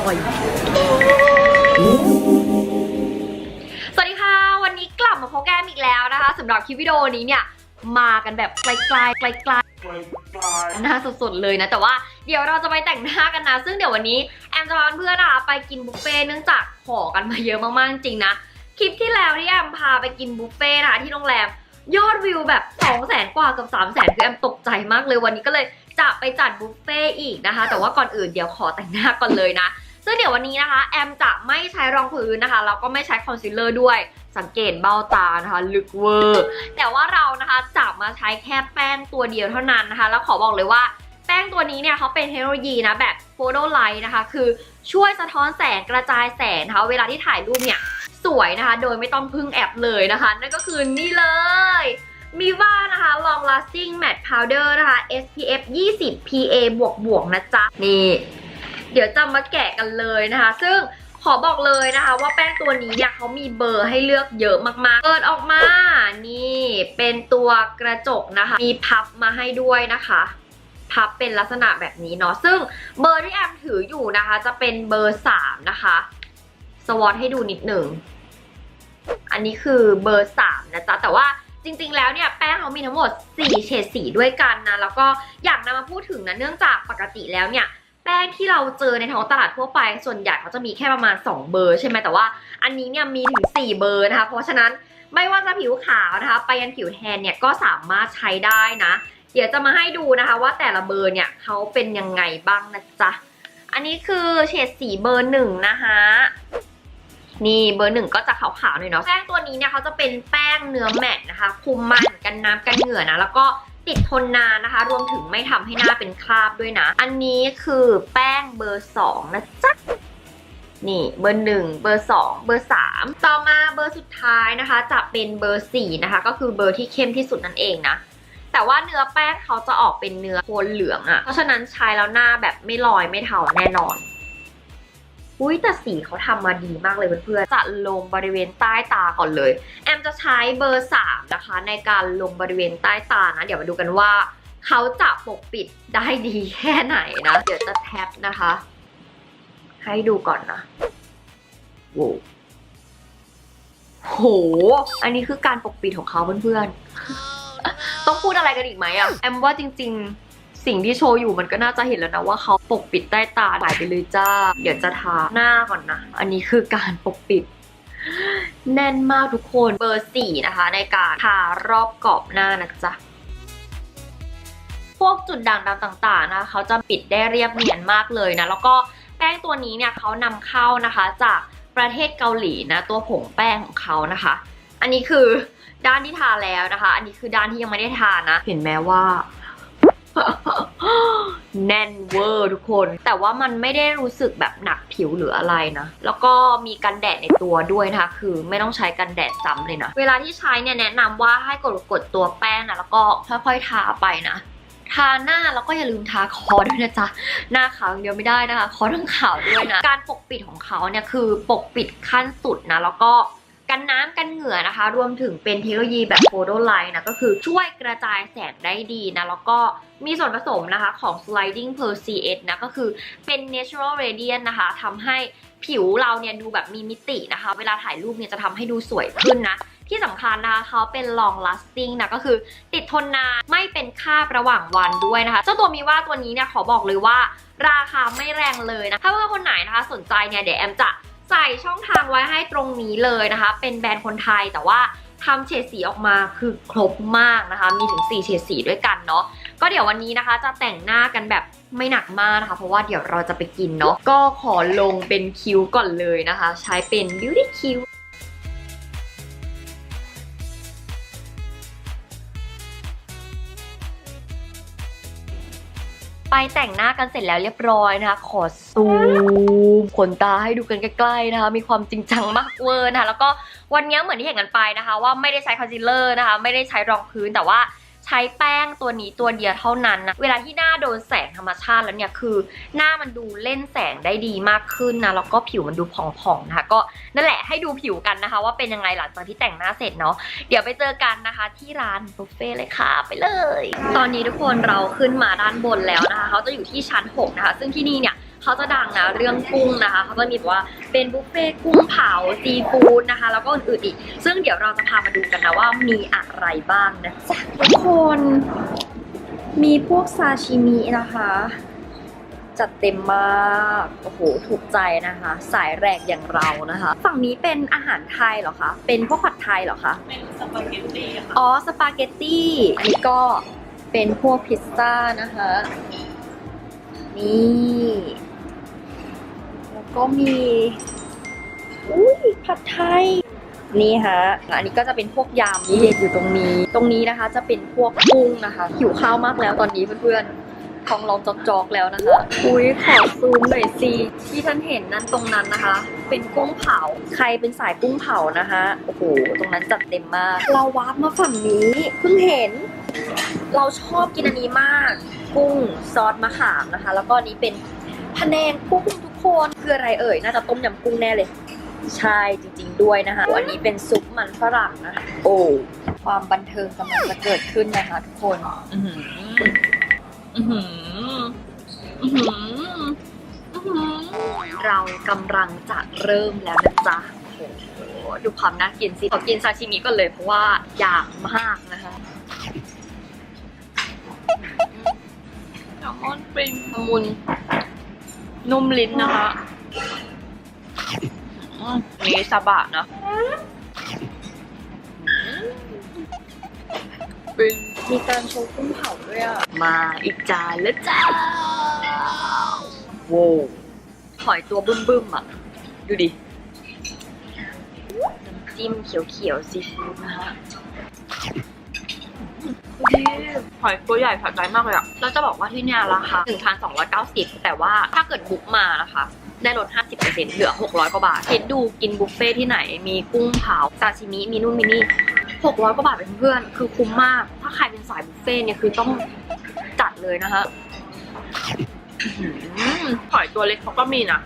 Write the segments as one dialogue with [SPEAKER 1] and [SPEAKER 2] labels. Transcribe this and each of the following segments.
[SPEAKER 1] ร่อย สวัสดีค่ะ วันนี้กลับมาพบแกมอีกแล้วนะคะสำหรับคลิปวิดีโอนี้เนี่ย มากันแบบไกลๆไกลๆ หน้าสดๆเลยนะ แต่ว่าเดี๋ยวเราจะไปแต่งหน้ากันนะ ซึ่งเดี๋ยววันนี้แอมจะพาเพื่อนๆนะคะไปกินบุฟเฟ่ต์เนื่องจากขอกันมาเยอะมากๆจริงๆนะ คลิปที่แล้วที่แอมพาไปกินบุฟเฟ่ต์นะคะที่โรงแรม ยอดวิวแบบ 2 0 0แสนกว่ากับ 3 0 0แสนคือแอมตกใจมากเลยวันนี้ก็เลย จะไปจัดบุฟเฟ่ต์อีกนะคะ แต่ว่าก่อนอื่นเดี๋ยวขอแต่งหน้าก่อนเลยนะ ซึ่งเดี๋ยววันนี้นะคะ แอมจะไม่ใช้รองพื้นนะคะ แล้วก็ไม่ใช้คอนซีลเลอร์ด้วย สังเกตเบ้าตานะคะ ลึกเวอร์ แต่ว่าเรานะคะจะมาใช้แค่แป้งตัวเดียวเท่านั้นนะคะ แล้วขอบอกเลยว่าแป้งตัวนี้เนี่ยเขาเป็นเทคโนโลยีนะแบบโฟโตไลท์นะคะ คือช่วยสะท้อนแสงกระจายแสงนะคะเวลาที่ถ่ายรูปเนี่ยสวยนะคะ โดยไม่ต้องพึ่งแอปเลยนะคะ นั่นก็คือนี่เลย มีว่านะคะ long lasting matte powder นะคะ SPF 20 PA บวกบวกนะจ๊ะ นี่ เดี๋ยวจะมาแกะกันเลยนะคะ ซึ่งขอบอกเลยนะคะ ว่าแป้งตัวนี้เนี่ยเขามีเบอร์ให้เลือกเยอะมากๆ เปิดออกมา นี่เป็นตัวกระจกนะคะ มีพับมาให้ด้วยนะคะพับเป็นลักษณะแบบนี้เนาะ ซึ่งเบอร์ที่แอมถืออยู่นะคะ จะเป็นเบอร์ 3 นะคะ สวอตให้ดูนิดหนึ่ง อันนี้คือเบอร์ 3 นะจ๊ะ แต่ว่า จริงๆ แล้วเนี่ยแป้งเขามีทั้งหมด 4 เฉดสีด้วยกันนะ แล้วก็อยากนำมาพูดถึงนะเนื่องจากปกติแล้วเนี่ยแป้งที่เราเจอในท้องตลาดทั่วไป ส่วนใหญ่เขาจะมีแค่ประมาณ 2 เบอร์ใช่ไหมแต่ว่าอันนี้เนี่ยมีถึง 4 เบอร์นะคะ เพราะฉะนั้นไม่ว่าจะผิวขาวนะคะ ไปยันผิวแทนเนี่ยก็สามารถใช้ได้นะ เดี๋ยวจะมาให้ดูนะคะว่าแต่ละเบอร์เนี่ยเขาเป็นยังไงบ้างนะจ๊ะ อันนี้คือเฉดสีเบอร์หนึ่งนะคะ นี่เบอร์หนึ่งก็จะขาวๆหน่อยเนาะแป้งตัวนี้เนี่ยเขาจะเป็นแป้งเนื้อแมตนะคะ คุมมันกันน้ำกันเหงื่อนะแล้วก็ติดทนนานนะคะ รวมถึงไม่ทำให้หน้าเป็นคราบด้วยนะ อันนี้คือแป้งเบอร์สองนะจ๊ะนี่เบอร์หนึ่งเบอร์สองเบอร์สามต่อมาเบอร์สุดท้ายนะคะ จะเป็นเบอร์สี่นะคะ ก็คือเบอร์ที่เข้มที่สุดนั่นเองนะแต่ว่าเนื้อแป้งเขาจะออกเป็นเนื้อโทนเหลืองอะ่ะเพราะฉะนั้นใช้แล้วหน้าแบบไม่ลอยไม่เทาแน่นอน อุ้ยแต่สีเขาทำมาดีมากเลยเพื่อนๆจะลงบริเวณใต้ตาก่อนเลย แอมจะใช้เบอร์ 3 นะคะ ในการลงบริเวณใต้ตานะ เดี๋ยวมาดูกันว่า เขาจะปกปิดได้ดีแค่ไหนนะ เดี๋ยวจะแท็บนะคะ ให้ดูก่อนนะโว้โห อันนี้คือการปกปิดของเขาเพื่อนๆ ต้องพูดอะไรกันอีกไหมอะแอมว่าจริง ๆ สิ่งที่โชว์อยู่มันก็น่าจะเห็นแล้วนะว่าเขาปกปิดใต้ตาหายไปเลยจ้า เดี๋ยวจะทาหน้าก่อนนะ อันนี้คือการปกปิด แน่นมากทุกคนเบอร์สี่นะคะ ในการทารอบกรอบหน้านะจ๊ะพวกจุดด่างดำต่างๆนะคะเขาจะปิดได้เรียบเนียนมากเลยนะ แล้วก็แป้งตัวนี้เนี่ยเขานำเข้านะคะจากประเทศเกาหลีนะตัวผงแป้งของเขานะคะ อันนี้คือด้านที่ทาแล้วนะคะ อันนี้คือด้านที่ยังไม่ได้ทานะ เห็นไหมว่า แน่นเวอร์ทุกคน แต่ว่ามันไม่ได้รู้สึกแบบหนักผิวหรืออะไรนะ แล้วก็มีกันแดดในตัวด้วยนะคะ คือไม่ต้องใช้กันแดดซ้ำเลยนะ เวลาที่ใช้เนี่ยแนะนำว่าให้กดกดตัวแป้งนะแล้วก็ค่อยๆทาไปนะทาหน้าแล้วก็อย่าลืมทาคอด้วยนะจ๊ะ หน้าขาวอย่างเดียวไม่ได้นะคะ คอทั้งขาวด้วยนะ การปกปิดของเขาเนี่ยคือปกปิดขั้นสุดนะ แล้วก็ กันน้ำกันเหงื่อนะคะ รวมถึงเป็นเทคโนโลยีแบบโฟโตไลท์นะก็คือช่วยกระจายแสงได้ดีนะ แล้วก็มีส่วนผสมนะคะของ sliding per CS นะก็คือเป็น natural radiant นะคะทำให้ผิวเราเนี่ยดูแบบมีมิตินะคะ เวลาถ่ายรูปเนี่ยจะทำให้ดูสวยขึ้นนะที่สำคัญนะคะเขาเป็น long lasting นะก็คือติดทนนานไม่เป็นคาบระหว่างวันด้วยนะคะ เจ้าตัวมีว่าตัวนี้เนี่ยขอบอกเลยว่า ราคาไม่แรงเลยนะ ถ้าเพื่อนคนไหนนะคะสนใจเนี่ยเดี๋ยวแอมจะ ใส่ช่องทางไว้ให้ตรงนี้เลยนะคะ เป็นแบรนด์คนไทยแต่ว่าทำเฉดสีออกมาคือครบมากนะคะ มีถึง 4 เฉดสีด้วยกันเนาะก็เดี๋ยววันนี้นะคะจะแต่งหน้ากันแบบไม่หนักมากนะคะ เพราะว่าเดี๋ยวเราจะไปกินเนาะก็ขอลงเป็นคิ้วก่อนเลยนะคะ ใช้เป็น beauty คิ้ว แต่งหน้ากันเสร็จแล้วเรียบร้อยนะคะขอซูมขนตาให้ดูกันใกล้ๆนะคะ มีความจริงจังมากเวอร์นะคะแล้วก็วันนี้เหมือนที่เห็นกันไปนะคะ ว่าไม่ได้ใช้คอนซีลเลอร์นะคะ ไม่ได้ใช้รองพื้นแต่ว่า ใช้แป้งตัวนี้ตัวเดียวเท่านั้นนะ เวลาที่หน้าโดนแสงธรรมชาติแล้วเนี่ยคือ หน้ามันดูเล่นแสงได้ดีมากขึ้นนะ แล้วก็ผิวมันดูผ่องๆนะคะ ก็นั่นแหละให้ดูผิวกันนะคะ ว่าเป็นยังไงหลังจากที่แต่งหน้าเสร็จเนาะ เดี๋ยวไปเจอกันนะคะที่ร้านบุฟเฟ่เลยค่ะ ไปเลย ตอนนี้ทุกคนเราขึ้นมาด้านบนแล้วนะคะ เขาจะอยู่ที่ชั้น 6 นะคะ ซึ่งที่นี่เนี่ย เขาจะดังนะเรื่องกุ้งนะคะเขาจะมีแบบว่าเป็นบุฟเฟ่ต์กุ้งเผาซีฟู้ดนะคะ แล้วก็อื่นๆอีก ซึ่งเดี๋ยวเราจะพามาดูกันนะว่ามีอะไรบ้างนะจ๊ะทุกคนมีพวกซาชิมินะคะ จัดเต็มมากโอ้โหถูกใจนะคะ สายแรกอย่างเรานะคะ ฝั่งนี้เป็นอาหารไทยเหรอคะเป็นพวกผัดไทยเหรอคะ
[SPEAKER 2] เป็นสปาเกตตี้ค่ะ
[SPEAKER 1] อ๋อสปาเกตตี้อันนี้ก็เป็นพวกพิซซ่านะคะ นี่แล้ว ก็มีอุ้ยผัดไทยนี่ฮะ อันนี้ก็จะเป็นพวกยำนี่อยู่ตรงนี้ ตรงนี้นะคะจะเป็นพวกกุ้งนะคะ หิวข้าวมากแล้วตอนนี้เพื่อนๆ ท้องร้องจอกๆแล้วนะคะ อุ้ยขอซูมหน่อยสิ ที่ท่านเห็นนั่นตรงนั้นนะคะ เป็นกุ้งเผา ใครเป็นสายกุ้งเผานะคะ โอ้โห ตรงนั้นจัดเต็มมาก เราวาร์ปมาฝั่งนี้ เพิ่งเห็น เราชอบกินอันนี้มาก กุ้งซอสมะขามนะคะ แล้วก็นนี้เป็นพะแนงกุ้งทุก คนคืออะไรเอ่ย น่าจะต้มยำกุ้งแน่เลย ใช่จริงๆด้วยนะคะ อันนี้เป็นซุปมันฝรั่งนะคะโอ้ความบันเทิงกำลังจะเกิดขึ้นนะคะทุกคน
[SPEAKER 2] อือหืออือหืออือหืออือหือ
[SPEAKER 1] เรากำลังจะเริ่มแล้วนะจ๊ะโอ้โหดูความน่ากินสิขอกินซาชิมิก่อนเลยเพราะว่าอยากมากนะคะ
[SPEAKER 2] แซลมอนปริงละมุน นุ่มลิ้นนะคะอืมอันนี้ซาบะนะปริง
[SPEAKER 1] มีการโชว์กุ้งเผาด้วยอะ มาอีกจานแล้วจ้าโว้วหอยตัวบึ้มๆอะ ดูดิ น้ำจิ้มเขียวๆซีฟู้ดนะคะ
[SPEAKER 2] ดีหอยตัวใหญ่ผัดใจมากเลยอะ
[SPEAKER 1] เราจะบอกว่าที่เนี่ยราคา1,290 แต่ว่าถ้าเกิดบุ๊กมานะคะได้ลด 50%เหลือ 600 กว่าบาทคิดดูกินบุฟเฟ่ที่ไหน มีกุ้งเผาซาชิมิ มีนู่นมีนี่ 600 กว่าบาทเป็นเพื่อน คือคุ้มมาก ถ้าใครเป็นสายบุฟเฟ่เนี่ยคือต้องจัดเลยนะคะ
[SPEAKER 2] หอยตัวเล็กเขาก็มีนะ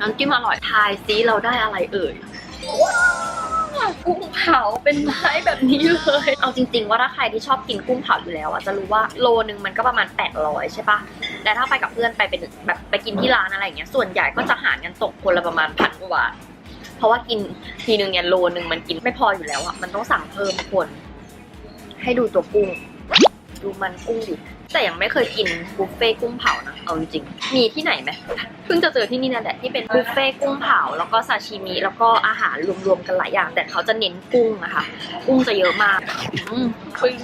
[SPEAKER 1] น้ำจิ้มอร่อย ทายซิเราได้อะไรเอ่ย กุ้งเผาเป็นไม้แบบนี้เลย เอาจริง ๆ ว่าถ้าใครที่ชอบกินกุ้งเผาอยู่แล้วอะจะรู้ว่าโลนึงมันก็ประมาณ 800 ใช่ปะแต่ถ้าไปกับเพื่อนไปเป็นแบบไปกินที่ร้านอะไรอย่างเงี้ยส่วนใหญ่ก็จะหารกันตกคนละประมาณพันกว่าบาทเพราะว่ากินทีนึงเนี่ยโลนึงมันกินไม่พออยู่แล้วอะมันต้องสั่งเพิ่มคน ให้ดูตัวกุ้ง ดูมันกุ้งดิ แต่ยังไม่เคยกินบุฟเฟ่กุ้งเผานะเอาจริงๆมีที่ไหนไหมเพิ่งจะเจอที่นี่นั่นแหละที่เป็นบุฟเฟ่กุ้งเผาแล้วก็ซาชิมิแล้วก็อาหารรวมๆกันหลายอย่าง แต่เขาจะเน้นกุ้งนะคะกุ้งจะเยอะมาก
[SPEAKER 2] อืมปริง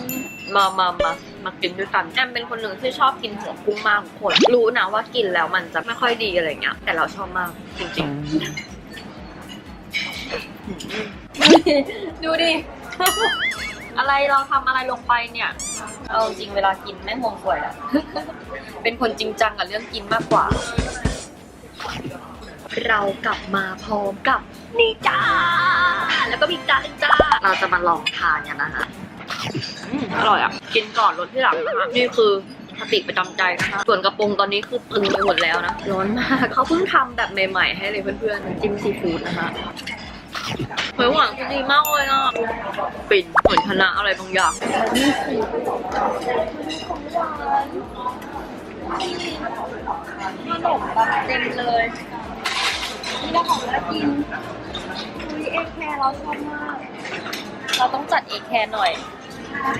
[SPEAKER 2] มามามามากินด้วยกัน
[SPEAKER 1] แอมเป็นคนหนึ่งที่ชอบกินหัวกุ้งมากทุกคน รู้นะว่ากินแล้วมันจะไม่ค่อยดีอะไรเงี้ย แต่เราชอบมากจริงๆ ดูดิ อะไรเราทำอะไรลงไปเนี่ยเอาจริงเวลากินไม่ห่วงสวยแหละ เป็นคนจริงจังกับเรื่องกินมากกว่า เรากลับมาพร้อมกับนี่จ้า แล้วก็มีจานหนึงจ้า เราจะมาลองทานกันนะคะ
[SPEAKER 2] อืมอร่อยอะ กินก่อนรสที่หลังนะคะนี่คือสติประจำใจนะคะ ส่วนกระโปรงตอนนี้คือตึงไปหมดแล้วนะ
[SPEAKER 1] ร้อนมาก เขาเพิ่งทำแบบใหม่ ๆ ให้เลยเพื่อนๆน้ำจิ้มซีฟู้ดนะคะ
[SPEAKER 2] เฮ้ยหวานคือดีมากเลยอะปิ่นเหมือนคณะอะไรบางอย่าง
[SPEAKER 1] ขนมแบบเต็มเลย นี่เราของน่ากินคุยเอแคร์เราชอบมาก เราต้องจัดเอแคร์หน่อย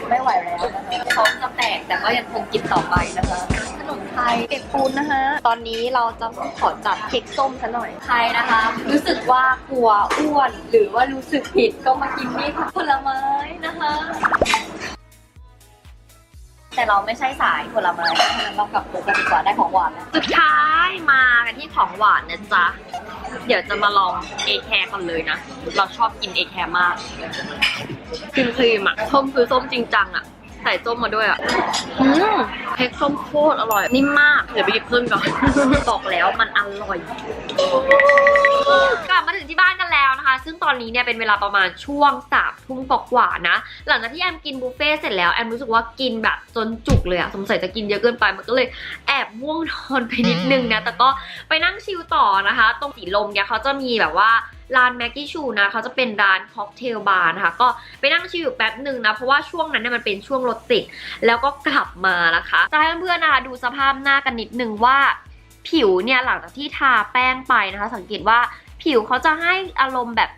[SPEAKER 1] ไม่ไหวแล้วนะคะท้องจะแตกแต่ก็ยังคงกินต่อไปนะคะขน ไทยเก็บปูนนะคะ ตอนนี้เราจะขอจัดเค้กส้มซะหน่อยใครนะคะ รู้สึกว่ากลัวอ้วน หรือว่ารู้สึกผิดก็มากินนี่ค่ะผลไม้นะคะ แต่เราไม่ใช่สายผลไม้เพราะฉะนั้นเรากลับตัวกันดีกว่าได้ของหวานแล้วสุดท้ายมากันที่ของหวานนะจ๊ะ เดี๋ยวจะมาลองเอแคร์ก่อนเลยนะ เราชอบกินเอแคร์มากครีมครีมๆอะส้มคือส้มจริงจังอะ ใส่ส้มมาด้วยอะอืมเค้กส้มโคตรอร่อย นิ่มมาก เดี๋ยวไปหยิบขึ้นก่อน บอกแล้วมันอร่อย กลับมาถึงที่บ้านกันแล้วนะคะ ซึ่งตอนนี้เนี่ยเป็นเวลาประมาณช่วงสามทุ่มกว่าๆนะ หลังจากที่แอมกินบุฟเฟ่ต์เสร็จแล้วแอมรู้สึกว่ากินแบบจนจุกเลยอะสงสัยจะกินเยอะเกินไปมันก็เลยแอ บม่วงนอนไปนิดนึงนะ แต่ก็ไปนั่งชิลต่อนะคะ ตรงสีลมเนี่ยเขาจะมีแบบว่าร้านแม็กกี้ชูนะเขาจะเป็นร้านค็อกเทลบาร์นะคะ ก็ไปนั่งชิลอยู่แป๊บหนึ่งนะ เพราะว่าช่วงนั้นเนี่ยมันเป็นช่วงรถติด แล้วก็กลับมานะคะ จะให้เพื่อนๆนะคะดูสภาพหน้ากันนิดนึงว่า ผิวเนี่ยหลังจากที่ทาแป้งไปนะคะ สังเกตว่าผิวเขาจะให้อารมณ์แบบ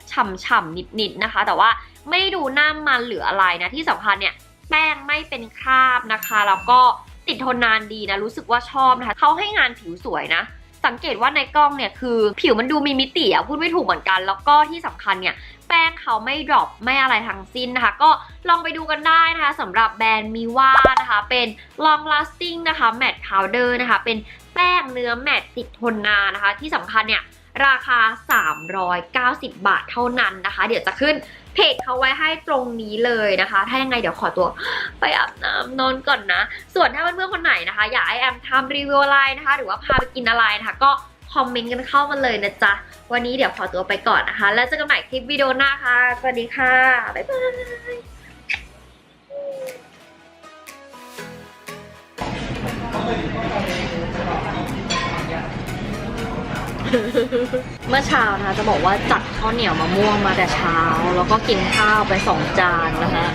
[SPEAKER 1] ฉ่ำๆนิดๆนะคะ แต่ว่าไม่ได้ดูหน้ามันหรืออะไรนะที่สำคัญเนี่ยแป้งไม่เป็นคราบนะคะ แล้วก็ ติดทนนานดีนะ รู้สึกว่าชอบนะคะเขาให้งานผิวสวยนะ สังเกตว่าในกล้องเนี่ยคือผิวมันดูมีมิติอะพูดไม่ถูกเหมือนกัน แล้วก็ที่สำคัญเนี่ยแป้งเขาไม่ดรอปไม่อะไรทั้งสิ้นนะคะ ก็ลองไปดูกันได้นะคะสำหรับแบรนด์มิว่านะคะ เป็น long lasting นะคะ matte powder นะคะ เป็นแป้งเนื้อแมตติดทนนานนะคะ ที่สำคัญเนี่ยราคา 390 บาทเท่านั้นนะคะ เดี๋ยวจะขึ้น เพจเขาไว้ให้ตรงนี้เลยนะคะ ถ้ายังไงเดี๋ยวขอตัวไปอาบน้ำนอนก่อนนะ ส่วนถ้าเพื่อนๆคนไหนนะคะ อยากให้แอมทำรีวิวอะไรนะคะ หรือว่าพาไปกินอะไรนะคะ ก็คอมเมนต์กันเข้ามาเลยนะจ๊ะ วันนี้เดี๋ยวขอตัวไปก่อนนะคะ แล้วเจอกันใหม่คลิปวิดีโอหน้าค่ะ สวัสดีค่ะ บ๊ายบาย เมื่อเช้านะคะจะบอกว่าจัดข้าวเหนียวมะม่วงมาแต่เช้า แล้วก็กินข้าวไปสองจานนะคะ